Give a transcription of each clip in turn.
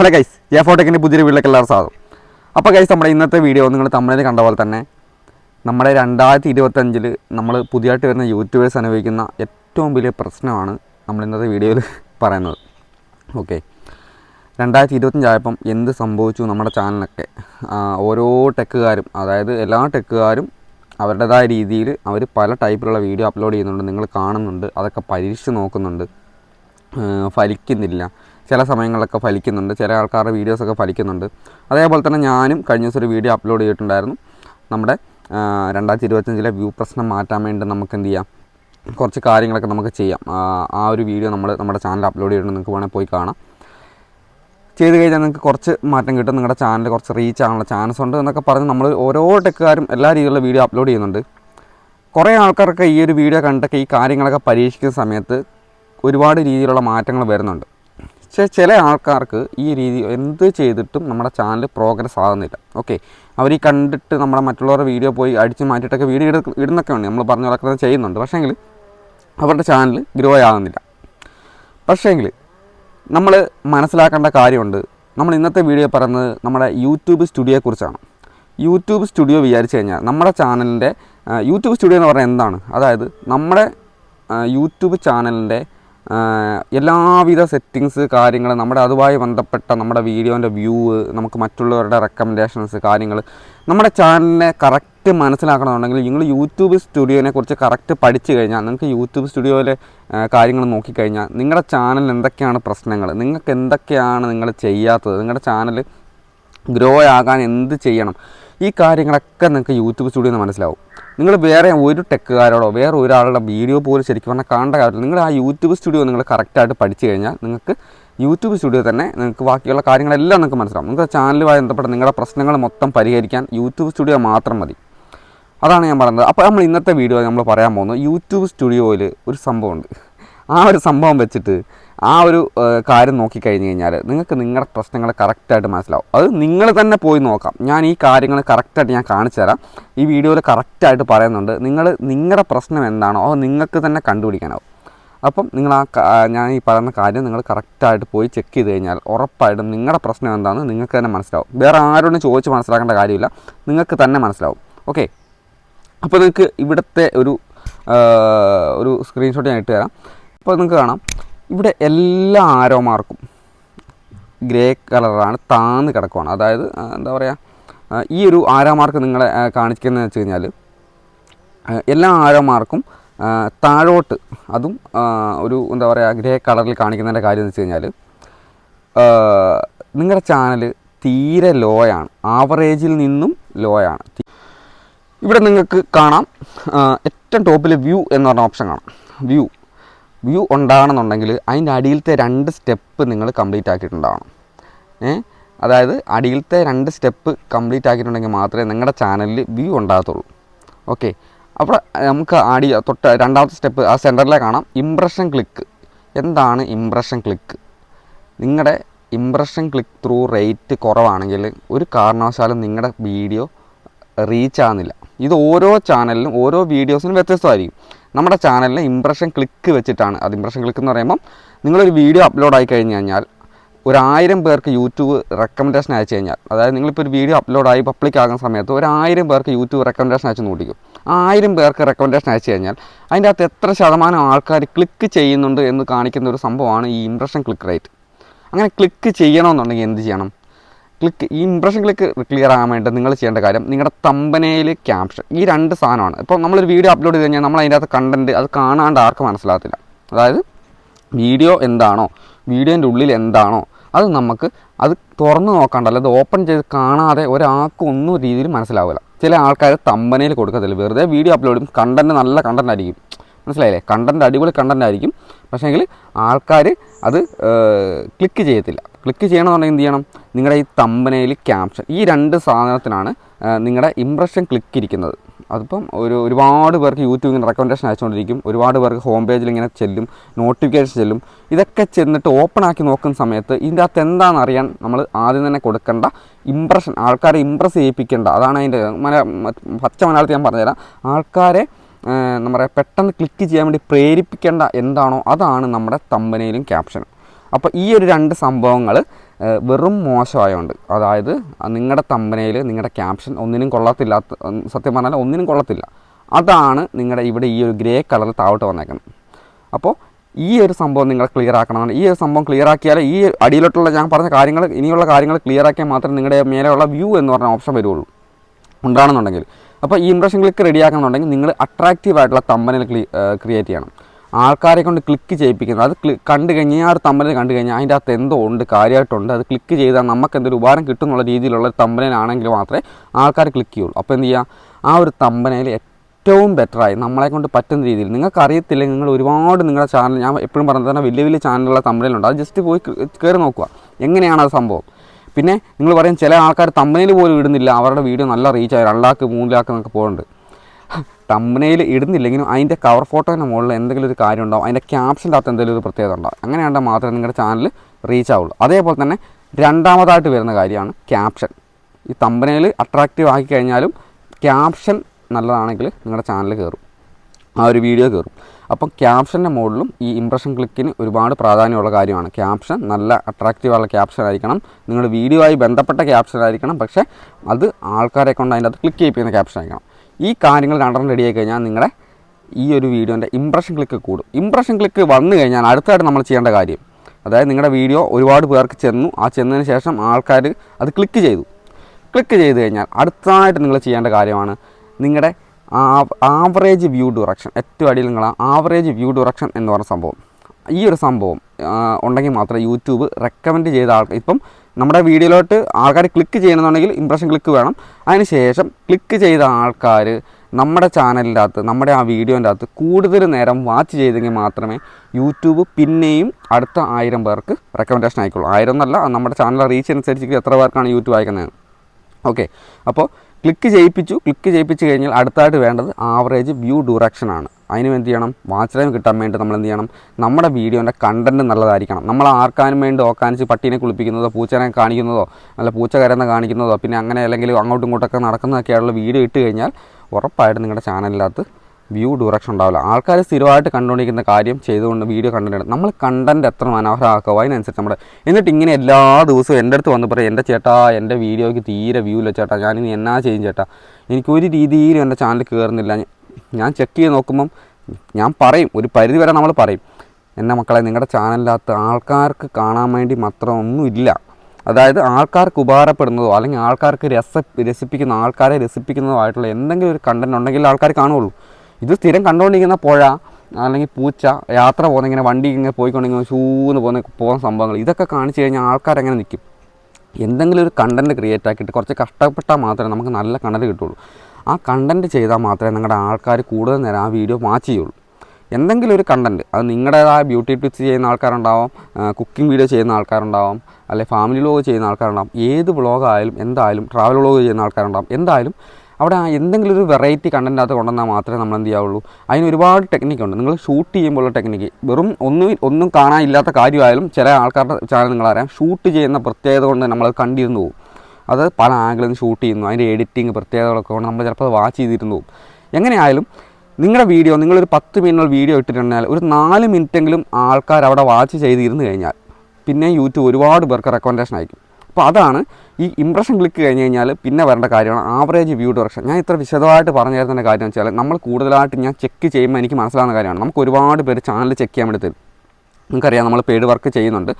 Hello guys J ഫോട്ടോക്കിന്റെ പുതിയൊരു വീട്ടിലേക്ക് എല്ലാവരും സ്വാഗതം. അപ്പോൾ ഗൈസ് നമ്മുടെ ഇന്നത്തെ വീഡിയോ നിങ്ങൾ തമിഴിൽ കണ്ട പോലെ തന്നെ നമ്മുടെ രണ്ടായിരത്തി ഇരുപത്തഞ്ചിൽ നമ്മൾ പുതിയതായിട്ട് വരുന്ന യൂട്യൂബേഴ്സ് അനുഭവിക്കുന്ന ഏറ്റവും വലിയ പ്രശ്നമാണ് നമ്മൾ ഇന്നത്തെ വീഡിയോയിൽ പറയുന്നത്. ഓക്കെ രണ്ടായിരത്തി ഇരുപത്തഞ്ചായപ്പം എന്ത് സംഭവിച്ചു നമ്മുടെ ചാനലൊക്കെ ഓരോ ടെക്കുകാരും അതായത് എല്ലാ ടെക്കുകാരും അവരുടേതായ രീതിയിൽ അവർ പല ടൈപ്പിലുള്ള വീഡിയോ അപ്ലോഡ് ചെയ്യുന്നുണ്ട് നിങ്ങൾ കാണുന്നുണ്ട് അതൊക്കെ പരീക്ഷിച്ച് നോക്കുന്നുണ്ട്. ഫലിക്കുന്നില്ല. ചില സമയങ്ങളിലൊക്കെ ഫലിക്കുന്നുണ്ട് ചില ആൾക്കാരുടെ വീഡിയോസൊക്കെ ഫലിക്കുന്നുണ്ട്. അതേപോലെ തന്നെ ഞാനും കഴിഞ്ഞ ദിവസം ഒരു വീഡിയോ അപ്ലോഡ് ചെയ്തിട്ടുണ്ടായിരുന്നു. നമ്മുടെ രണ്ടായിരത്തി ഇരുപത്തഞ്ചിലെ വ്യൂ പ്രശ്നം മാറ്റാൻ വേണ്ടി നമുക്ക് എന്ത് ചെയ്യാം? കുറച്ച് കാര്യങ്ങളൊക്കെ നമുക്ക് ചെയ്യാം. ആ ഒരു വീഡിയോ നമ്മൾ നമ്മുടെ ചാനൽ അപ്ലോഡ് ചെയ്തിട്ടുണ്ട്. നിങ്ങൾക്ക് വേണമെങ്കിൽ പോയി കാണാം. ചെയ്ത് കഴിഞ്ഞാൽ നിങ്ങൾക്ക് കുറച്ച് മാറ്റം കിട്ടും. നിങ്ങളുടെ ചാനൽ കുറച്ച് റീച്ച് ആകാനുള്ള ചാൻസ് ഉണ്ട് എന്നൊക്കെ പറഞ്ഞ് നമ്മൾ ഓരോ ടെക്കുകാരും എല്ലാ രീതിയിലുള്ള വീഡിയോ അപ്ലോഡ് ചെയ്യുന്നുണ്ട്. കുറേ ആൾക്കാർക്ക് ഈ ഒരു വീഡിയോ കണ്ടൊക്കെ ഈ കാര്യങ്ങളൊക്കെ പരീക്ഷിക്കുന്ന സമയത്ത് ഒരുപാട് രീതിയിലുള്ള മാറ്റങ്ങൾ വരുന്നുണ്ട്. പക്ഷേ ചില ആൾക്കാർക്ക് ഈ രീതി എന്ത് ചെയ്തിട്ടും നമ്മുടെ ചാനൽ പ്രോഗ്രസ് ആകുന്നില്ല ഓക്കെ അവർ ഈ കണ്ടിട്ട് നമ്മുടെ മറ്റുള്ളവരുടെ വീഡിയോ പോയി അടിച്ച് മാറ്റിയിട്ടൊക്കെ വീഡിയോ ഇട ഇടുന്നൊക്കെ ഉണ്ട്. നമ്മൾ പറഞ്ഞ നടക്കുന്നത് ചെയ്യുന്നുണ്ട്. പക്ഷേങ്കിൽ അവരുടെ ചാനൽ ഗ്രോ ആകുന്നില്ല പക്ഷേങ്കിൽ നമ്മൾ മനസ്സിലാക്കേണ്ട കാര്യമുണ്ട്. നമ്മൾ ഇന്നത്തെ വീഡിയോ പറയുന്നത് നമ്മുടെ യൂട്യൂബ് സ്റ്റുഡിയോയെക്കുറിച്ചാണ് യൂട്യൂബ് സ്റ്റുഡിയോ വിചാരിച്ചു കഴിഞ്ഞാൽ നമ്മുടെ ചാനലിന്റെ യൂട്യൂബ് സ്റ്റുഡിയോ എന്ന് പറഞ്ഞാൽ എന്താണ്? അതായത് നമ്മുടെ യൂട്യൂബ് ചാനലിന്റെ എല്ലാവിധ സെറ്റിങ്സ് കാര്യങ്ങൾ നമ്മുടെ അതുമായി ബന്ധപ്പെട്ട നമ്മുടെ വീഡിയോന്റെ വ്യൂ നമുക്ക് മറ്റുള്ളവരുടെ റെക്കമെൻഡേഷൻസ് കാര്യങ്ങൾ നമ്മുടെ ചാനലിനെ കറക്റ്റ് മനസ്സിലാക്കണമെന്നുണ്ടെങ്കിൽ നിങ്ങൾ യൂട്യൂബ് സ്റ്റുഡിയോനെ കുറിച്ച് കറക്റ്റ് പഠിച്ചു കഴിഞ്ഞാൽ നിങ്ങൾക്ക് യൂട്യൂബ് സ്റ്റുഡിയോയിലെ കാര്യങ്ങൾ നോക്കിക്കഴിഞ്ഞാൽ നിങ്ങളുടെ ചാനലിൽ എന്തൊക്കെയാണ് പ്രശ്നങ്ങൾ നിങ്ങൾക്ക് എന്തൊക്കെയാണ് നിങ്ങൾ ചെയ്യാത്തത് നിങ്ങളുടെ ചാനൽ ഗ്രോ ആകാൻ എന്ത് ചെയ്യണം ഈ കാര്യങ്ങളൊക്കെ നിങ്ങൾക്ക് യൂട്യൂബ് സ്റ്റുഡിയോ നിന്ന് മനസ്സിലാവും. നിങ്ങൾ വേറെ ഒരു ടെക്കുകാരോടോ വേറെ ഒരാളുടെ വീഡിയോ പോലും ശരിക്കും പറഞ്ഞാൽ കാണേണ്ട കാര്യമില്ല. നിങ്ങൾ ആ യൂട്യൂബ് സ്റ്റുഡിയോ നിങ്ങൾ കറക്റ്റായിട്ട് പഠിച്ചു കഴിഞ്ഞാൽ നിങ്ങൾക്ക് യൂട്യൂബ് സ്റ്റുഡിയോ തന്നെ നിങ്ങൾക്ക് ബാക്കിയുള്ള കാര്യങ്ങളെല്ലാം നിങ്ങൾക്ക് മനസ്സിലാവും. നിങ്ങൾക്ക് ചാനലുമായി ബന്ധപ്പെട്ട നിങ്ങളുടെ പ്രശ്നങ്ങൾ മൊത്തം പരിഹരിക്കാൻ യൂട്യൂബ് സ്റ്റുഡിയോ മാത്രം മതി. അതാണ് ഞാൻ പറയുന്നത്. അപ്പോൾ നമ്മൾ ഇന്നത്തെ വീഡിയോ നമ്മൾ പറയാൻ പോകുന്നത് യൂട്യൂബ് സ്റ്റുഡിയോയിൽ ഒരു സംഭവമുണ്ട്. ആ ഒരു സംഭവം വെച്ചിട്ട് ആ ഒരു കാര്യം നോക്കിക്കഴിഞ്ഞ് കഴിഞ്ഞാൽ നിങ്ങൾക്ക് നിങ്ങളുടെ പ്രശ്നങ്ങൾ കറക്റ്റായിട്ട് മനസ്സിലാവും. അത് നിങ്ങൾ തന്നെ പോയി നോക്കാം. ഞാൻ ഈ കാര്യങ്ങൾ കറക്റ്റായിട്ട് ഞാൻ കാണിച്ചു തരാം. ഈ വീഡിയോയിൽ കറക്റ്റായിട്ട് പറയുന്നുണ്ട്. നിങ്ങൾ നിങ്ങളുടെ പ്രശ്നം എന്താണോ അത് നിങ്ങൾക്ക് തന്നെ കണ്ടുപിടിക്കാനാവും. അപ്പം നിങ്ങൾ ആ ഞാൻ ഈ പറയുന്ന കാര്യം നിങ്ങൾ കറക്റ്റായിട്ട് പോയി ചെക്ക് ചെയ്ത് കഴിഞ്ഞാൽ ഉറപ്പായിട്ടും നിങ്ങളുടെ പ്രശ്നം എന്താണെന്ന് നിങ്ങൾക്ക് തന്നെ മനസ്സിലാവും. വേറെ ആരോടും ചോദിച്ച് മനസ്സിലാക്കേണ്ട കാര്യമില്ല. നിങ്ങൾക്ക് തന്നെ മനസ്സിലാവും. ഓക്കെ? അപ്പോൾ നിങ്ങൾക്ക് ഇവിടുത്തെ ഒരു ഒരു സ്ക്രീൻഷോട്ട് ഞാൻ ഇട്ട് തരാം. അപ്പോൾ നിങ്ങൾക്ക് കാണാം. ഇവിടെ എല്ലാ ആരോ മാർക്കും ഗ്രേ കളറാണ് താന്ന് കിടക്കുവാണ്. അതായത് എന്താ പറയുക ഈ ഒരു ആരോ മാർക്ക് നിങ്ങളെ കാണിക്കുന്നത് വെച്ച് കഴിഞ്ഞാൽ എല്ലാ ആരോ മാർക്കും താഴോട്ട് അതും ഒരു എന്താ പറയുക ഗ്രേ കളറിൽ കാണിക്കുന്നതിന്റെ കാര്യം എന്ന് വെച്ച് കഴിഞ്ഞാൽ നിങ്ങളുടെ ചാനൽ തീരെ ലോയാണ്. ആവറേജിൽ നിന്നും ലോയാണ്. ഇവിടെ നിങ്ങൾക്ക് കാണാം ഏറ്റവും ടോപ്പിൽ വ്യൂ എന്ന് പറഞ്ഞ ഓപ്ഷൻ കാണാം. വ്യൂ. വ്യൂ ഉണ്ടാകണമെന്നുണ്ടെങ്കിൽ അതിന്റെ അടിയിലത്തെ രണ്ട് സ്റ്റെപ്പ് നിങ്ങൾ കംപ്ലീറ്റ് ആക്കിയിട്ടുണ്ടാവണം. ഏ? അതായത് അടിയിലത്തെ രണ്ട് സ്റ്റെപ്പ് കംപ്ലീറ്റ് ആക്കിയിട്ടുണ്ടെങ്കിൽ മാത്രമേ നിങ്ങളുടെ ചാനലിൽ വ്യൂ ഉണ്ടാകത്തുള്ളൂ. ഓക്കെ. അപ്പോൾ നമുക്ക് ആടി തൊട്ട് രണ്ടാമത്തെ സ്റ്റെപ്പ് ആ സെന്ററിലെ കാണാം. Impression click. എന്താണ് ഇംപ്രഷൻ ക്ലിക്ക്? നിങ്ങളുടെ ഇംപ്രഷൻ ക്ലിക്ക് ത്രൂ റേറ്റ് കുറവാണെങ്കിൽ ഒരു കാരണവശാലും നിങ്ങളുടെ വീഡിയോ റീച്ച് ആകുന്നില്ല ഇത് ഓരോ ചാനലിനും ഓരോ വീഡിയോസിനും വ്യത്യസ്തമായിരിക്കും. നമ്മുടെ ചാനലിൽ ഇംപ്രഷൻ ക്ലിക്ക് വെച്ചിട്ടാണ്. അത് ഇംപ്രഷൻ ക്ലിക്ക് എന്ന് പറയുമ്പം നിങ്ങളൊരു വീഡിയോ അപ്ലോഡ് ആയി കഴിഞ്ഞ് കഴിഞ്ഞാൽ ഒരായിരം പേർക്ക് യൂട്യൂബ് റെക്കമെൻഡേഷൻ അയച്ചു കഴിഞ്ഞാൽ അതായത് നിങ്ങളിപ്പോൾ ഒരു വീഡിയോ അപ്ലോഡായി പബ്ലിക് ആകുന്ന സമയത്ത് ഒരായിരം പേർക്ക് യൂട്യൂബ് റെക്കമെൻഡേഷൻ അയച്ചു നോട്ടിക്കും. ആയിരം പേർക്ക് റെക്കമെൻഡേഷൻ അയച്ചു കഴിഞ്ഞാൽ അതിന്റെ അകത്ത് എത്ര ശതമാനം ആൾക്കാർ ക്ലിക്ക് ചെയ്യുന്നുണ്ട് എന്ന് കാണിക്കുന്ന ഒരു സംഭവമാണ് ഈ ഇംപ്രഷൻ ക്ലിക്ക് റേറ്റ് അങ്ങനെ ക്ലിക്ക് ചെയ്യണമെന്നുണ്ടെങ്കിൽ എന്ത് ചെയ്യണം? ക്ലിക്ക് ഈ ഇംപ്രഷൻ ക്ലിക്ക് ക്ലിയർ ആകാൻ വേണ്ടി നിങ്ങൾ ചെയ്യേണ്ട കാര്യം നിങ്ങളുടെ തമ്പനയിൽ ക്യാപ്ഷൻ ഈ രണ്ട് സാധനമാണ്. ഇപ്പോൾ നമ്മളൊരു വീഡിയോ അപ്ലോഡ് ചെയ്ത് കഴിഞ്ഞാൽ നമ്മൾ അതിന്റെ അകത്ത് കണ്ടന്റ് അത് കാണാണ്ട് ആർക്കും മനസ്സിലാകത്തില്ല. അതായത് വീഡിയോ എന്താണോ വീഡിയോന്റെ ഉള്ളിൽ എന്താണോ അത് നമുക്ക് അത് തുറന്ന് നോക്കാണ്ട് അല്ലാതെ ഓപ്പൺ ചെയ്ത് കാണാതെ ഒരാൾക്കും ഒന്നും രീതിയിൽ മനസ്സിലാവില്ല. ചില ആൾക്കാർ തമ്പനയിൽ കൊടുക്കത്തില്ല. വെറുതെ വീഡിയോ അപ്ലോഡ് ചെയ്യും കണ്ടന്റ് നല്ല കണ്ടന്റ് ആയിരിക്കും. മനസ്സിലായില്ലേ? കണ്ടന്റ് അടിപൊളി കണ്ടന്റ് ആയിരിക്കും. പക്ഷേങ്കിൽ ആൾക്കാർ അത് ക്ലിക്ക് ചെയ്യത്തില്ല. ക്ലിക്ക് ചെയ്യണമെന്നുണ്ടെങ്കിൽ എന്ത് ചെയ്യണം? നിങ്ങളുടെ ഈ തമ്പനയിൽ ക്യാപ്ഷൻ ഈ രണ്ട് സാധനത്തിനാണ് നിങ്ങളുടെ ഇംപ്രഷൻ ക്ലിക്ക് ഇരിക്കുന്നത്. അതിപ്പം ഒരു ഒരുപാട് പേർക്ക് യൂട്യൂബ് ഇങ്ങനെ റെക്കമെൻഡേഷൻ അയച്ചുകൊണ്ടിരിക്കും. ഒരുപാട് പേർക്ക് ഹോം പേജിൽ ഇങ്ങനെ ചെല്ലും നോട്ടിഫിക്കേഷൻ ചെല്ലും. ഇതൊക്കെ ചെന്നിട്ട് ഓപ്പൺ ആക്കി നോക്കുന്ന സമയത്ത് ഇതിന്റെ അകത്ത് എന്താണെന്ന് അറിയാൻ നമ്മൾ ആദ്യം തന്നെ കൊടുക്കേണ്ട ഇംപ്രഷൻ ആൾക്കാരെ ഇംപ്രസ് ചെയ്യിപ്പിക്കേണ്ട. അതാണ് അതിന്റെ മല പച്ച മലയാളത്തിൽ ഞാൻ പറഞ്ഞുതരാം. ആൾക്കാരെ നമ്മുടെ പെട്ടെന്ന് ക്ലിക്ക് ചെയ്യാൻ വേണ്ടി പ്രേരിപ്പിക്കേണ്ട എന്താണോ അതാണ് നമ്മുടെ തമ്പനയിലും ക്യാപ്ഷനും അപ്പോൾ ഈ ഒരു രണ്ട് സംഭവങ്ങൾ വെറും മോശമായതുകൊണ്ട് അതായത് നിങ്ങളുടെ തമ്പനയിൽ നിങ്ങളുടെ ക്യാപ്ഷൻ ഒന്നിനും കൊള്ളത്തില്ലാത്ത സത്യം പറഞ്ഞാൽ ഒന്നിനും കൊള്ളത്തില്ല. അതാണ് നിങ്ങളുടെ ഇവിടെ ഈ ഒരു ഗ്രേ കളറിൽ താവട്ട് വന്നേക്കുന്നത്. അപ്പോൾ ഈ ഒരു സംഭവം നിങ്ങൾ ക്ലിയർ ആക്കണം ഈ ഒരു സംഭവം ക്ലിയർ ആക്കിയാൽ ഈ അടിയിലോട്ടുള്ള ഞാൻ പറഞ്ഞ കാര്യങ്ങൾ ഇനിയുള്ള കാര്യങ്ങൾ ക്ലിയർ ആക്കിയാൽ മാത്രമേ നിങ്ങളുടെ മേലെയുള്ള വ്യൂ എന്ന് പറഞ്ഞ ഓപ്ഷൻ വരുള്ളൂ. ഉണ്ടാണെന്നുണ്ടെങ്കിൽ. അപ്പോൾ ഈ ഇംപ്രഷൻ ക്ലിക്ക് റെഡിയാക്കണമെന്നുണ്ടെങ്കിൽ നിങ്ങൾ അട്രാക്റ്റീവ് ആയിട്ടുള്ള തമ്പനിൽ ക്രിയേറ്റ് ചെയ്യണം. ആൾക്കാരെ കൊണ്ട് ക്ലിക്ക് ചെയ്യിപ്പിക്കുന്നത്. അത് ക്ലി കണ്ടു കഴിഞ്ഞാൽ ആ ഒരു തമ്പനിൽ കണ്ടു കഴിഞ്ഞാൽ അതിന്റെ അകത്ത് എന്തോ ഉണ്ട് കാര്യമായിട്ടുണ്ട്. അത് ക്ലിക്ക് ചെയ്താൽ നമുക്ക് എന്തൊരു ഉപകാരം കിട്ടും എന്നുള്ള രീതിയിലുള്ള ഒരു മാത്രമേ ആൾക്കാർ ക്ലിക്ക് ചെയ്യുള്ളൂ. അപ്പോൾ എന്ത് ചെയ്യുക? ആ ഒരു തമ്പനയിൽ ഏറ്റവും ബെറ്ററായി നമ്മളെ കൊണ്ട് പറ്റുന്ന രീതിയിൽ. നിങ്ങൾക്ക് അറിയത്തില്ലെങ്കിൽ നിങ്ങൾ ഒരുപാട് നിങ്ങളുടെ ചാനൽ ഞാൻ എപ്പോഴും പറഞ്ഞത് തന്നെ വലിയ വലിയ ചാനലുള്ള തമ്പനയിലുണ്ട് അത് ജസ്റ്റ് പോയി കയറി നോക്കുക. എങ്ങനെയാണ് അത് സംഭവം? പിന്നെ നിങ്ങൾ പറയും ചില ആൾക്കാർ തമ്പനയിൽ പോലും ഇടുന്നില്ല. അവരുടെ വീഡിയോ നല്ല റീച്ച് ആയി. രണ്ടാക്ക് മൂന്ന് ലാക്ക് എന്നൊക്കെ പോകുന്നുണ്ട് തമ്പനയിൽ ഇടുന്നില്ലെങ്കിലും അതിന്റെ കവർ ഫോട്ടോന്റെ മുകളിൽ എന്തെങ്കിലും ഒരു കാര്യം ഉണ്ടാവും അതിന്റെ ക്യാപ്ഷന്റെ അകത്ത് എന്തെങ്കിലും ഒരു പ്രത്യേകത ഉണ്ടാവും. അങ്ങനെയാണെങ്കിൽ മാത്രമേ നിങ്ങളുടെ ചാനൽ റീച്ച് ആവുള്ളൂ. അതേപോലെ തന്നെ രണ്ടാമതായിട്ട് വരുന്ന കാര്യമാണ് ക്യാപ്ഷൻ ഈ തമ്പനയിൽ അട്രാക്റ്റീവ് ആക്കി കഴിഞ്ഞാലും ക്യാപ്ഷൻ നല്ലതാണെങ്കിൽ നിങ്ങളുടെ ചാനൽ കയറും. ആ ഒരു വീഡിയോ കയറും. അപ്പം ക്യാപ്ഷന്റെ മുകളിലും ഈ ഇംപ്രഷൻ ക്ലിക്കിന് ഒരുപാട് പ്രാധാന്യമുള്ള കാര്യമാണ്. ക്യാപ്ഷൻ നല്ല അട്രാക്റ്റീവ് ഉള്ള ക്യാപ്ഷൻ ആയിരിക്കണം. നിങ്ങളുടെ വീഡിയോ ആയി ബന്ധപ്പെട്ട ക്യാപ്ഷൻ ആയിരിക്കണം. പക്ഷേ അത് ആൾക്കാരെ കൊണ്ട് അതിന്റെ അത് ക്ലിക്ക് ചെയ്യിപ്പിക്കുന്ന ക്യാപ്ഷൻ ആയിരിക്കണം. ഈ കാര്യങ്ങൾ രണ്ടെണ്ണം റെഡി ആയി കഴിഞ്ഞാൽ നിങ്ങളുടെ ഈ ഒരു വീഡിയോന്റെ ഇംപ്രഷൻ ക്ലിക്ക് കൂടും. ഇംപ്രഷൻ ക്ലിക്ക് വന്നു കഴിഞ്ഞാൽ അടുത്തായിട്ട് നമ്മൾ ചെയ്യേണ്ട കാര്യം അതായത് നിങ്ങളുടെ വീഡിയോ ഒരുപാട് പേർക്ക് ചെന്നു. ആ ചെന്നതിന് ശേഷം ആൾക്കാർ അത് ക്ലിക്ക് ചെയ്തു. ക്ലിക്ക് ചെയ്ത് കഴിഞ്ഞാൽ അടുത്തായിട്ട് നിങ്ങൾ ചെയ്യേണ്ട കാര്യമാണ് നിങ്ങളുടെ ആവറേജ് വ്യൂ ഡയറക്ഷൻ ഏറ്റവും അടിയിൽ നിങ്ങൾ ആവറേജ് വ്യൂ ഡയറക്ഷൻ എന്ന് പറഞ്ഞ സംഭവം. ഈ ഒരു സംഭവം ഉണ്ടെങ്കിൽ മാത്രമേ യൂട്യൂബ് റെക്കമെൻഡ് ചെയ്ത ആൾക്ക് ഇപ്പം നമ്മുടെ വീഡിയോയിലോട്ട് ആൾക്കാർ ക്ലിക്ക് ചെയ്യണമെന്നുണ്ടെങ്കിൽ ഇംപ്രഷൻ ക്ലിക്ക് വേണം. അതിനുശേഷം ക്ലിക്ക് ചെയ്ത ആൾക്കാർ നമ്മുടെ ചാനലിന്റെ അകത്ത് നമ്മുടെ ആ വീഡിയോന്റെ അകത്ത് കൂടുതൽ നേരം വാച്ച് ചെയ്തെങ്കിൽ മാത്രമേ യൂട്യൂബ് പിന്നെയും അടുത്ത ആയിരം പേർക്ക് റെക്കമെൻഡേഷൻ ആയിക്കോളൂ. ആയിരം എന്നല്ല നമ്മുടെ ചാനൽ റീച്ച് അനുസരിച്ച് എത്ര പേർക്കാണ് യൂട്യൂബ് അയക്കുന്നത്. ഓക്കെ അപ്പോൾ ക്ലിക്ക് ചെയ്യിപ്പിച്ചു. ക്ലിക്ക് ചെയ്യിപ്പിച്ച് കഴിഞ്ഞാൽ അടുത്തായിട്ട് വേണ്ടത് ആവറേജ് വ്യൂ ഡ്യൂറക്ഷനാണ് അതിന് എന്ത് ചെയ്യണം വാച്ച് ടൈം കിട്ടാൻ വേണ്ടി നമ്മൾ എന്ത് ചെയ്യണം നമ്മുടെ വീഡിയോന്റെ കണ്ടന്റ് നല്ലതായിരിക്കണം. നമ്മൾ ആർക്കാനും വേണ്ടി ഓക്കാനിച്ച് പട്ടീനെ കുളിപ്പിക്കുന്നതോ പൂച്ചനെ കാണിക്കുന്നതോ അല്ല പൂച്ച കരന്ന് കാണിക്കുന്നതോ പിന്നെ അങ്ങനെ അല്ലെങ്കിൽ അങ്ങോട്ടും ഇങ്ങോട്ടൊക്കെ നടക്കുന്നതൊക്കെയുള്ള വീഡിയോ ഇട്ട് കഴിഞ്ഞാൽ ഉറപ്പായിട്ടും നിങ്ങളുടെ ചാനലിനകത്ത് വ്യൂ ഡയറക്ഷൻ ഉണ്ടാവില്ല. ആൾക്കാർ സ്ഥിരമായിട്ട് കണ്ടുകൊണ്ടിരിക്കുന്ന കാര്യം ചെയ്തുകൊണ്ട് വീഡിയോ കണ്ടന്റ് നമ്മൾ കണ്ടന്റ് എത്ര മനോഹരമാക്കുക അതിനനുസരിച്ച് നമ്മുടെ എന്നിട്ട് ഇങ്ങനെ എല്ലാ ദിവസവും എന്റെ അടുത്ത് വന്ന് പറയും എന്റെ ചേട്ടാ എന്റെ വീഡിയോയ്ക്ക് തീരെ വ്യൂ ഇല്ല ചേട്ടാ. ഞാനിനി എന്നാ ചെയ്യും ചേട്ടാ? എനിക്കൊരു രീതിയിലും എന്റെ ചാനൽ കയറുന്നില്ല ഞാൻ ചെക്ക് ചെയ്ത് നോക്കുമ്പം ഞാൻ പറയും ഒരു പരിധി വരെ നമ്മൾ പറയും. എന്റെ മക്കളെ നിങ്ങളുടെ ചാനലിനകത്ത് ആൾക്കാർക്ക് കാണാൻ വേണ്ടി മാത്രം ഒന്നുമില്ല. അതായത് ആൾക്കാർക്ക് ഉപകാരപ്പെടുന്നതോ അല്ലെങ്കിൽ ആൾക്കാർക്ക് രസ രസിപ്പിക്കുന്ന ആൾക്കാരെ രസിപ്പിക്കുന്നതോ ആയിട്ടുള്ള എന്തെങ്കിലും ഒരു കണ്ടന്റ് ഉണ്ടെങ്കിൽ ആൾക്കാർ കാണുള്ളൂ ഇത് സ്ഥിരം കണ്ടുകൊണ്ടിരിക്കുന്ന പുഴ അല്ലെങ്കിൽ പൂച്ച യാത്ര പോകുന്ന ഇങ്ങനെ വണ്ടി ഇങ്ങനെ പോയിക്കൊണ്ടിങ്ങനെ ഷൂന്ന് പോകുന്ന പോകുന്ന സംഭവങ്ങൾ ഇതൊക്കെ കാണിച്ചു കഴിഞ്ഞാൽ ആൾക്കാർ എങ്ങനെ നിൽക്കും എന്തെങ്കിലും ഒരു കണ്ടന്റ് ക്രിയേറ്റ് ആക്കിയിട്ട് കുറച്ച് കഷ്ടപ്പെട്ടാൽ മാത്രമേ നമുക്ക് നല്ല കണ്ടന്റ് കിട്ടുള്ളൂ ആ കണ്ടന്റ് ചെയ്താൽ മാത്രമേ നിങ്ങളുടെ ആൾക്കാർ കൂടുതൽ നേരം ആ വീഡിയോ വാച്ച് ചെയ്യുള്ളൂ. എന്തെങ്കിലും ഒരു കണ്ടന്റ് അത് നിങ്ങളുടേതായ ബ്യൂട്ടി ടിപ്സ് ചെയ്യുന്ന ആൾക്കാരുണ്ടാവും കുക്കിംഗ് വീഡിയോ ചെയ്യുന്ന ആൾക്കാരുണ്ടാവും അല്ലെ ഫാമിലി വ്ലോഗ് ചെയ്യുന്ന ആൾക്കാരുണ്ടാവും ഏത് വ്ളോഗായാലും എന്തായാലും ട്രാവൽ വ്ളോഗ് ചെയ്യുന്ന ആൾക്കാരുണ്ടാവും എന്തായാലും അവിടെ എന്തെങ്കിലും ഒരു വെറൈറ്റി കണ്ടന്റ് അകത്ത് കൊണ്ടുവന്നാൽ മാത്രമേ നമ്മൾ എന്ത് ചെയ്യാവുള്ളൂ. അതിന് ഒരുപാട് ടെക്നിക്കുണ്ട് നിങ്ങൾ ഷൂട്ട് ചെയ്യുമ്പോഴുള്ള ടെക്നിക്ക് വെറും ഒന്നും ഒന്നും കാണാനില്ലാത്ത കാര്യമായാലും ചില ആൾക്കാരുടെ ചാനൽ നിങ്ങളറിയാം ഷൂട്ട് ചെയ്യുന്ന പ്രത്യേകത കൊണ്ട് നമ്മളത് കണ്ടിരുന്നു പോകും. അത് പല ആംഗിളിൽ നിന്ന് ഷൂട്ട് ചെയ്യുന്നു. അതിന്റെ എഡിറ്റിംഗ് പ്രത്യേകതകളൊക്കെ കൊണ്ട് നമ്മൾ ചിലപ്പോൾ അത് വാച്ച് ചെയ്തിരുന്നു. എങ്ങനെയായാലും നിങ്ങളുടെ വീഡിയോ നിങ്ങളൊരു പത്ത് മിനിറ്റുള്ള വീഡിയോ ഇട്ടിട്ടുണ്ടെങ്കിൽ ഒരു നാല് മിനിറ്റെങ്കിലും ആൾക്കാർ അവിടെ വാച്ച് ചെയ്തിരുന്നു കഴിഞ്ഞാൽ പിന്നെ യൂട്യൂബ് ഒരുപാട് പേർക്ക് റെക്കമെൻഡേഷൻ അയക്കും അപ്പോൾ അതാണ് ഈ ഇംപ്രഷൻ ക്ലിക്ക് കഴിഞ്ഞ് കഴിഞ്ഞാൽ പിന്നെ വരേണ്ട കാര്യമാണ് ആവറേജ് വ്യൂ ഡയറക്ഷൻ ഞാൻ ഇത്ര വിശദമായിട്ട് പറഞ്ഞു തരുന്ന കാര്യം വെച്ചാൽ നമ്മൾ കൂടുതലായിട്ട് ഞാൻ ചെക്ക് ചെയ്യുമ്പോൾ എനിക്ക് മനസ്സിലാവുന്ന കാര്യമാണ്. നമുക്ക് ഒരുപാട് പേര് ചാനൽ ചെക്ക് ചെയ്യാൻ വേണ്ടി തരും. നിങ്ങൾക്കറിയാം നമ്മൾ പേഡ് വർക്ക് ചെയ്യുന്നുണ്ട്.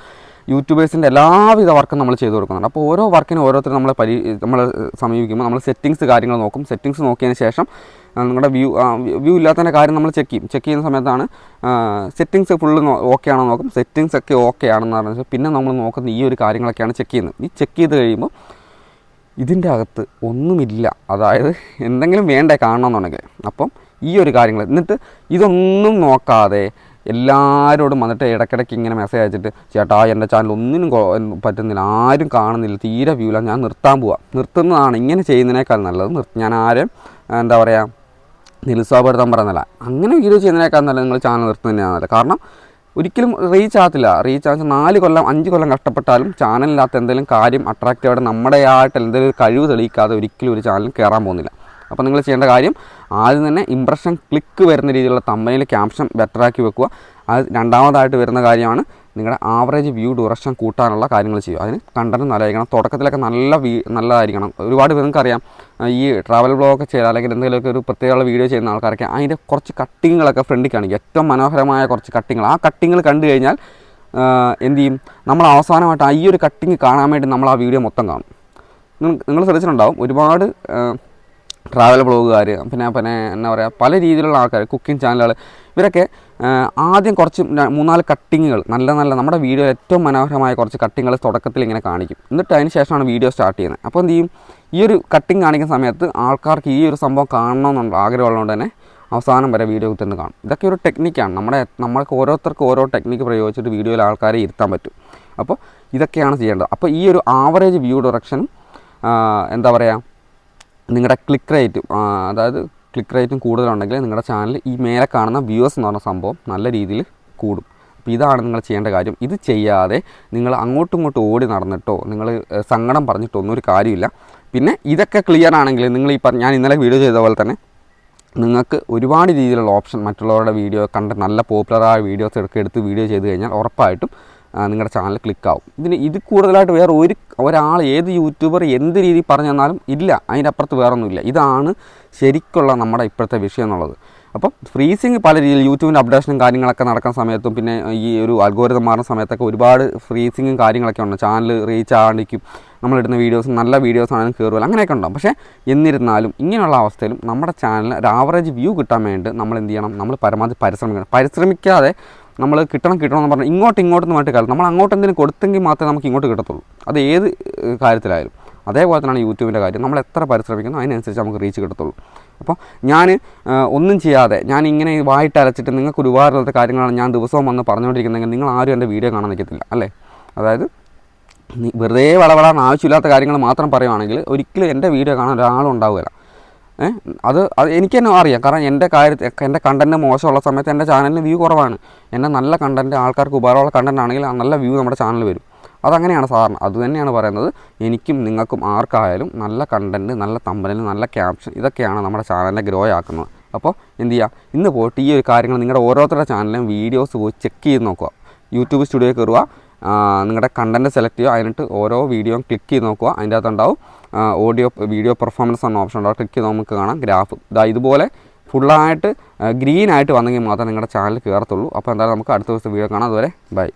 യൂട്യൂബേഴ്സിന്റെ എല്ലാവിധ വർക്കും നമ്മൾ ചെയ്തു കൊടുക്കുന്നുണ്ട്. അപ്പോൾ ഓരോ വർക്കിനും ഓരോരുത്തരും നമ്മളെ പരി നമ്മൾ സമീപിക്കുമ്പോൾ നമ്മൾ സെറ്റിങ്സ് കാര്യങ്ങൾ നോക്കും. സെറ്റിങ്സ് നോക്കിയതിന് ശേഷം നിങ്ങളുടെ വ്യൂ വ്യൂ ഇല്ലാത്തതിന്റെ കാര്യം നമ്മൾ ചെക്ക് ചെയ്യും. ചെക്ക് ചെയ്യുന്ന സമയത്താണ് സെറ്റിങ്സ് ഫുള്ള് ഓക്കെ ആണോ നോക്കും. സെറ്റിങ്സ് ഒക്കെ ഓക്കെ ആണെന്ന് പറഞ്ഞാൽ പിന്നെ നമ്മൾ നോക്കുന്ന ഈ ഒരു കാര്യങ്ങളൊക്കെയാണ് ചെക്ക് ചെയ്യുന്നത്. ഈ ചെക്ക് ചെയ്ത് കഴിയുമ്പോൾ ഇതിന്റെ അകത്ത് ഒന്നുമില്ല. അതായത് എന്തെങ്കിലും വേണ്ടേ കാണണമെന്നുണ്ടെങ്കിൽ. അപ്പം ഈ ഒരു കാര്യങ്ങൾ എന്നിട്ട് ഇതൊന്നും നോക്കാതെ എല്ലാവരോടും വന്നിട്ട് ഇടയ്ക്കിടയ്ക്ക് ഇങ്ങനെ മെസ്സേജ് അയച്ചിട്ട് ചേട്ടാ എന്റെ ചാനൽ ഒന്നിനും പറ്റുന്നില്ല ആരും കാണുന്നില്ല തീരെ വ്യൂല ഞാൻ നിർത്താൻ പോവാം. നിർത്തുന്നതാണ് ഇങ്ങനെ ചെയ്യുന്നതിനേക്കാൾ നല്ലത്. ഞാൻ ആരും എന്താ പറയുക നിരുത്സാഹപ്പെടുത്താൻ പറയുന്നില്ല അങ്ങനെ വീഡിയോ ചെയ്യുന്നതിനേക്കാൾ നല്ലത് നിങ്ങൾ ചാനൽ നിർത്തുന്നതിനാണ് നല്ലത്. കാരണം ഒരിക്കലും റീച്ച് ആകത്തില്ല. റീച്ച് ആകുന്ന നാല് കൊല്ലം അഞ്ച് കൊല്ലം കഷ്ടപ്പെട്ടാലും ചാനലിനകത്ത് എന്തെങ്കിലും കാര്യം അട്രാക്റ്റീവായിട്ട് നമ്മുടെ ആയിട്ട് എന്തെങ്കിലും കഴിവ് തെളിയിക്കാതെ ഒരിക്കലും ഒരു ചാനൽ കയറാൻ പോകുന്നില്ല. അപ്പോൾ നിങ്ങൾ ചെയ്യേണ്ട കാര്യം ആദ്യം തന്നെ ഇമ്പ്രഷൻ ക്ലിക്ക് വരുന്ന രീതിയിലുള്ള തമ്മയിൽ ക്യാപ്ഷൻ ബെറ്ററാക്കി വെക്കുക. അത് രണ്ടാമതായിട്ട് വരുന്ന കാര്യമാണ് നിങ്ങളുടെ ആവറേജ് വ്യൂ ഡ്യൂറേഷൻ കൂട്ടാനുള്ള കാര്യങ്ങൾ ചെയ്യുക. അതിന് കണ്ടന്റ് നല്ലതായിരിക്കണം. തുടക്കത്തിലൊക്കെ നല്ല വീ നല്ലതായിരിക്കണം. ഒരുപാട് പേർക്ക് അറിയാം ഈ ട്രാവൽ ബ്ലോഗൊക്കെ ചെയ്താൽ അല്ലെങ്കിൽ എന്തെങ്കിലുമൊക്കെ ഒരു പ്രത്യേകമുള്ള വീഡിയോ ചെയ്യുന്ന ആൾക്കാരൊക്കെ അതിന്റെ കുറച്ച് കട്ടിങ്ങുകളൊക്കെ ഫ്രണ്ടിൽ കാണിക്കും ഏറ്റവും മനോഹരമായ കുറച്ച് കട്ടിങ്ങൾ ആ കട്ടിങ്ങൾ കണ്ടു കഴിഞ്ഞാൽ എന്ത് ചെയ്യും? നമ്മൾ അവസാനമായിട്ട് ആ ഈ ഒരു കട്ടിങ് കാണാൻ വേണ്ടി നമ്മൾ ആ വീഡിയോ മൊത്തം കാണും. നിങ്ങൾ ശ്രദ്ധിച്ചിട്ടുണ്ടാവും. ഒരുപാട് ട്രാവൽ ബ്ലോഗുകാർ പിന്നെ പിന്നെ എന്താ പറയുക പല രീതിയിലുള്ള ആൾക്കാർ കുക്കിംഗ് ചാനലുകൾ ഇവരൊക്കെ ആദ്യം കുറച്ച് മൂന്നാൽ കട്ടിങ്ങുകൾ നല്ല നല്ല നമ്മുടെ വീഡിയോ ഏറ്റവും മനോഹരമായ കുറച്ച് കട്ടിങ്ങുകൾ തുടക്കത്തിൽ ഇങ്ങനെ കാണിക്കും. എന്നിട്ട് അതിന് ശേഷമാണ് വീഡിയോ സ്റ്റാർട്ട് ചെയ്യുന്നത്. അപ്പോൾ എന്ത് ചെയ്യും? ഈ ഒരു കട്ടിങ് കാണിക്കുന്ന സമയത്ത് ആൾക്കാർക്ക് ഈ ഒരു സംഭവം കാണണമെന്നുള്ള ആഗ്രഹമുള്ളതുകൊണ്ട് തന്നെ അവസാനം വരെ വീഡിയോ തന്നെ കാണും. ഇതൊക്കെ ഒരു ടെക്നിക്കാണ് നമ്മുടെ നമ്മൾക്ക് ഓരോരുത്തർക്കും ഓരോ ടെക്നിക്ക് പ്രയോഗിച്ചിട്ട് വീഡിയോയിൽ ആൾക്കാരെ ഇരുത്താൻ പറ്റും. അപ്പോൾ ഇതൊക്കെയാണ് ചെയ്യേണ്ടത്. അപ്പോൾ ഈ ഒരു ആവറേജ് വ്യൂ ഡയറക്ഷനും എന്താ പറയുക നിങ്ങളുടെ ക്ലിക്ക് റേറ്റും അതായത് ക്ലിക്ക് റേറ്റും കൂടുതലുണ്ടെങ്കിൽ നിങ്ങളുടെ ചാനൽ ഈ മേലെ കാണുന്ന വ്യൂവേഴ്സ് എന്ന് പറഞ്ഞ സംഭവം നല്ല രീതിയിൽ കൂടും. അപ്പോൾ ഇതാണ് നിങ്ങൾ ചെയ്യേണ്ട കാര്യം. ഇത് ചെയ്യാതെ നിങ്ങൾ അങ്ങോട്ടും ഇങ്ങോട്ടും ഓടി നടന്നിട്ടോ നിങ്ങൾ സങ്കടം പറഞ്ഞിട്ടോ ഒന്നും ഒരു കാര്യമില്ല. പിന്നെ ഇതൊക്കെ ക്ലിയർ ആണെങ്കിൽ നിങ്ങൾ ഈ ഞാൻ ഇന്നലെ വീഡിയോ ചെയ്ത പോലെ തന്നെ നിങ്ങൾക്ക് ഒരുപാട് രീതിയിലുള്ള ഓപ്ഷൻ മറ്റുള്ളവരുടെ വീഡിയോ കണ്ട് നല്ല പോപ്പുലറായ വീഡിയോസ് എടുക്കുക എടുത്ത് വീഡിയോ ചെയ്ത് കഴിഞ്ഞാൽ ഉറപ്പായിട്ടും നിങ്ങളുടെ ചാനൽ ക്ലിക്കാവും ഇതിന് ഇത് കൂടുതലായിട്ട് വേറെ ഒരു ഒരാൾ ഏത് യൂട്യൂബർ എന്ത് രീതി പറഞ്ഞു തന്നാലും ഇല്ല അതിന്റെ അപ്പുറത്ത് വേറെ ഒന്നുമില്ല ഇതാണ് ശരിക്കുള്ള നമ്മുടെ ഇപ്പോഴത്തെ വിഷയം എന്നുള്ളത്. അപ്പം ഫ്രീസിങ് പല രീതിയിൽ യൂട്യൂബിന്റെ അപ്ഡേഷനും കാര്യങ്ങളൊക്കെ നടക്കുന്ന സമയത്തും പിന്നെ ഈ ഒരു അൽഗോരിതം മാറുന്ന സമയത്തൊക്കെ ഒരുപാട് ഫ്രീസിങ്ങും കാര്യങ്ങളൊക്കെ ഉണ്ട്. ചാനൽ റീച്ച് ആകാണ്ടിരിക്കും നമ്മളിടുന്ന വീഡിയോസ് നല്ല വീഡിയോസ് ആണെങ്കിലും കയറുമല്ലോ അങ്ങനെയൊക്കെ ഉണ്ടാവും. പക്ഷേ എന്നിരുന്നാലും ഇങ്ങനെയുള്ള അവസ്ഥയിലും നമ്മുടെ ചാനലിന് ഒരു ആവറേജ് വ്യൂ കിട്ടാൻ വേണ്ടി നമ്മൾ എന്ത് ചെയ്യണം? നമ്മൾ പരമാവധി പരിശ്രമിക്കണം. പരിശ്രമിക്കാതെ നമ്മൾ കിട്ടണം കിട്ടണം എന്ന് പറഞ്ഞാൽ ഇങ്ങോട്ട് ഇങ്ങോട്ടെന്ന് പറഞ്ഞിട്ട് കാര്യം. നമ്മൾ അങ്ങോട്ട് എന്തെങ്കിലും കൊടുത്തെങ്കിൽ മാത്രമേ നമുക്ക് ഇങ്ങോട്ട് കിട്ടത്തുള്ളൂ. അത് ഏത് കാര്യത്തിലായാലും. അതേപോലെ തന്നെയാണ് യൂട്യൂബിന്റെ കാര്യം. നമ്മൾ എത്ര പരിശ്രമിക്കുന്നു അതിനനുസരിച്ച് നമുക്ക് റീച്ച് കിട്ടത്തുള്ളൂ. അപ്പോൾ ഞാൻ ഒന്നും ചെയ്യാതെ ഞാൻ ഇങ്ങനെ വായിട്ട് അരച്ചിട്ട് നിങ്ങൾക്ക് ഒരുപാട് ഉപകാരമുള്ള കാര്യങ്ങളാണ് ഞാൻ ദിവസവും വന്ന് പറഞ്ഞുകൊണ്ടിരിക്കുന്നതെങ്കിൽ നിങ്ങൾ ആരും എന്റെ വീഡിയോ കാണാൻ നിൽക്കത്തില്ല അല്ലേ? അതായത് വെറുതെ വളവളാൻ ആവശ്യമില്ലാത്ത കാര്യങ്ങൾ മാത്രം പറയുവാണെങ്കിൽ ഒരിക്കലും എന്റെ വീഡിയോ കാണാൻ ഒരാളും ഉണ്ടാവുകയില്ല. അത് അത് എനിക്ക് തന്നെ അറിയാം. കാരണം എന്റെ കാര്യത്തിൽ എന്റെ കണ്ടന്റ് മോശമുള്ള സമയത്ത് എന്റെ ചാനലിന് വ്യൂ കുറവാണ്. എന്റെ നല്ല കണ്ടന്റ് ആൾക്കാർക്ക് ഉപകാരമുള്ള കണ്ടന്റ് ആണെങ്കിൽ നല്ല വ്യൂ നമ്മുടെ ചാനലിൽ വരും. അതങ്ങനെയാണ് സാധാരണ. അതുതന്നെയാണ് പറയുന്നത്. എനിക്കും നിങ്ങൾക്കും ആർക്കായാലും നല്ല കണ്ടന്റ് നല്ല തമ്പനിൽ നല്ല ക്യാപ്ഷൻ ഇതൊക്കെയാണ് നമ്മുടെ ചാനലിനെ ഗ്രോ ആക്കുന്നത്. അപ്പോൾ എന്ത് ചെയ്യുക ഇന്ന് പോയിട്ട് ഈ ഒരു കാര്യങ്ങൾ നിങ്ങളുടെ ഓരോരുത്തരുടെ ചാനലിലും വീഡിയോസ് പോയി ചെക്ക് ചെയ്ത് നോക്കുക. യൂട്യൂബ് സ്റ്റുഡിയോ കയറുക. നിങ്ങളുടെ കണ്ടന്റ് സെലക്ട് ചെയ്യുക. അതിനിട്ട് ഓരോ വീഡിയോയും ക്ലിക്ക് ചെയ്ത് നോക്കുക. അതിന്റെ അകത്തുണ്ടാവും. ഓഡിയോ വീഡിയോ പെർഫോമൻസ് എന്ന ഓപ്ഷൻ ഉണ്ടാവും ക്ലിക്ക് ചെയ്ത് നമുക്ക് കാണാം. ഗ്രാഫ് ഇതാ ഇതുപോലെ ഫുള്ളായിട്ട് ഗ്രീൻ ആയിട്ട് വന്നെങ്കിൽ മാത്രമേ നിങ്ങളുടെ ചാനൽ കയറത്തുള്ളൂ. അപ്പോൾ എന്തായാലും നമുക്ക് അടുത്ത ദിവസത്തെ വീഡിയോ കാണാം. അതുവരെ ബൈ